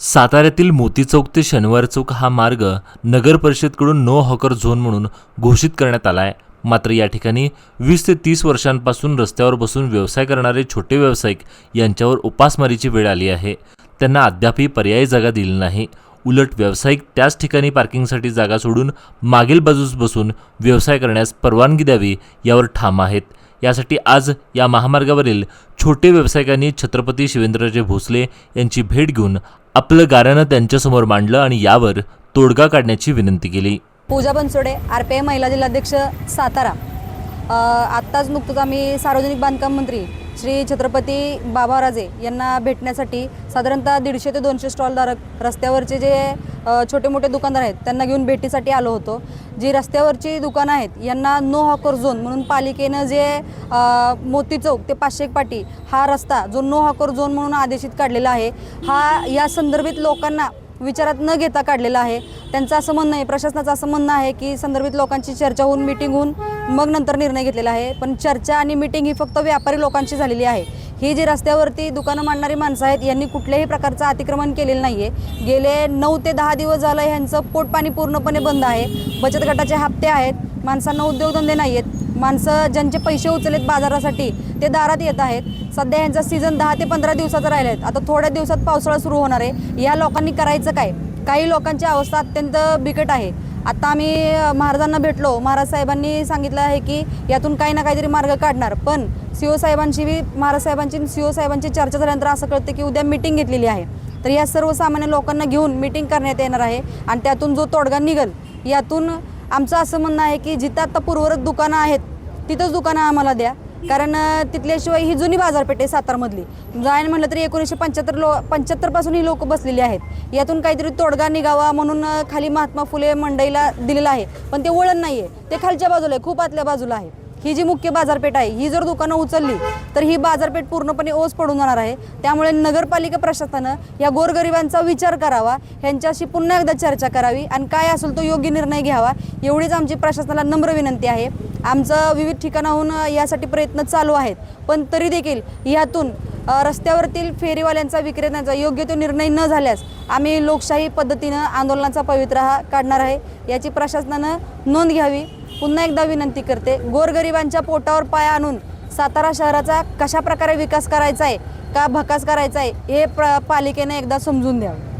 साताऱ्यातील मोती चौक ते शनिवार चौक हा मार्ग नगर परिषदकडून नो हॉकर झोन म्हणून घोषित करण्यात आला आहे मात्र या ठिकाणी वीस ते तीस वर्षांपासून रस्त्यावर बसून व्यवसाय करणारे छोटे व्यावसायिक यांच्यावर उपासमारीची वेळ आली आहे. त्यांना अद्यापही पर्यायी जागा दिली नाही. उलट व्यावसायिक त्याच ठिकाणी पार्किंगसाठी जागा सोडून मागील बाजूस बसून व्यवसाय करण्यास परवानगी द्यावी यावर ठाम आहेत. यासाठी आज या महामार्गावरील छोटे व्यावसायिकांनी छत्रपती शिवेंद्रराजे भोसले यांची भेट घेऊन आपलं गाऱ्हाणं त्यांच्यासमोर मांडलं आणि यावर तोडगा काढण्याची विनंती केली. Pooja Bansode R P I महिला जिल्हाध्यक्ष सातारा. आत्ताच नुकतंच आम्ही सार्वजनिक बांधकाम मंत्री श्री छत्रपती बाबाराजे यांना भेटण्यासाठी साधारणतः दीडशे ते दोनशे स्टॉलधारक रस्त्यावरचे जे छोटे मोठे दुकानदार आहेत त्यांना घेऊन भेटीसाठी आलो होतो. जी रस्त्यावरची दुकानं आहेत यांना नो हॉकर झोन म्हणून पालिकेनं जे मोती चौक ते पाचशे पाटी हा रस्ता जो नो हॉकर झोन म्हणून आदेशित काढलेला आहे हा या संदर्भित लोकांना विचारात न घेता काढलेला आहे. त्यांचं असं म्हणणं आहे प्रशासनाचं असं म्हणणं आहे की संदर्भित लोकांची चर्चा होऊन मिटिंग होऊन मग नंतर निर्णय घेतलेला आहे. पण चर्चा आणि मिटिंग ही फक्त व्यापारी लोकांची झालेली आहे. ही जी रस्त्यावरती दुकानं मांडणारी माणसं आहेत यांनी कुठल्याही प्रकारचं अतिक्रमण केलेलं नाही आहे गेले नऊ ते दहा दिवस झालं ह्यांचं पोटपाणी पूर्णपणे बंद आहे. बचत गटाचे हप्ते आहेत. माणसांना उद्योगधंदे नाही आहेत माणसं ज्यांचे पैसे उचलेत बाजारासाठी ते दारात येत आहेत. सध्या यांचा सीझन दहा ते पंधरा दिवसाचा राहिला आहे. आता थोड्या दिवसात पावसाळा सुरू होणार आहे. या लोकांनी करायचं काय? काही लोकांची अवस्था अत्यंत बिकट आहे. आत्ता आम्ही महाराजांना भेटलो. महाराज साहेबांनी सांगितलं आहे की यातून काही ना काहीतरी मार्ग काढणार. पण सी ओ साहेबांची बी महाराज साहेबांची सी ओ साहेबांची चर्चा झाल्यानंतर असं कळतं की उद्या मिटिंग घेतलेली आहे. तर या सर्वसामान्य लोकांना घेऊन मिटिंग करण्यात येणार आहे आणि त्यातून जो तोडगा निघल यातून आमचं असं म्हणणं आहे की जिथं आत्ता पूर्वरत दुकानं आहेत तिथंच दुकानं आम्हाला द्या. कारण तिथल्याशिवाय ही जुनी बाजारपेठ आहे सातारमधली. जायन म्हटलं तरी एकोणीसशे पंच्याहत्तर लो पंच्याहत्तरपासून ही लोक बसलेली आहेत. यातून काहीतरी तोडगा निघावा म्हणून खाली महात्मा फुले मंडईला दिलेलं आहे. पण ते वळण नाही आहे ते खालच्या बाजूला आहे खूप आतल्या बाजूला आहे. ही जी मुख्य बाजारपेठ आहे ही जर दुकानं उचलली तर ही बाजारपेठ पूर्णपणे ओस पडून जाणार आहे. त्यामुळे नगरपालिका प्रशासनानं या गोरगरिबांचा विचार करावा ह्यांच्याशी पुन्हा एकदा चर्चा करावी आणि काय असेल तो योग्य निर्णय घ्यावा एवढीच आमची प्रशासनाला नम्र विनंती आहे. आमचं विविध ठिकाणाहून यासाठी प्रयत्न चालू आहेत. पण तरी देखील यातून रस्त्यावरतील फेरीवाल्यांचा विक्रेत्यांचा योग्य तो निर्णय न झाल्यास आम्ही लोकशाही पद्धतीनं आंदोलनाचा पवित्रा हा काढणार आहे. याची प्रशासनानं नोंद घ्यावी. पुन्हा एकदा विनंती करते गोरगरिबांच्या पोटावर पाय आणून सातारा शहराचा कशा प्रकारे विकास करायचा आहे का भकास करायचा आहे हे प्र पालिकेने एकदा समजून द्यावं.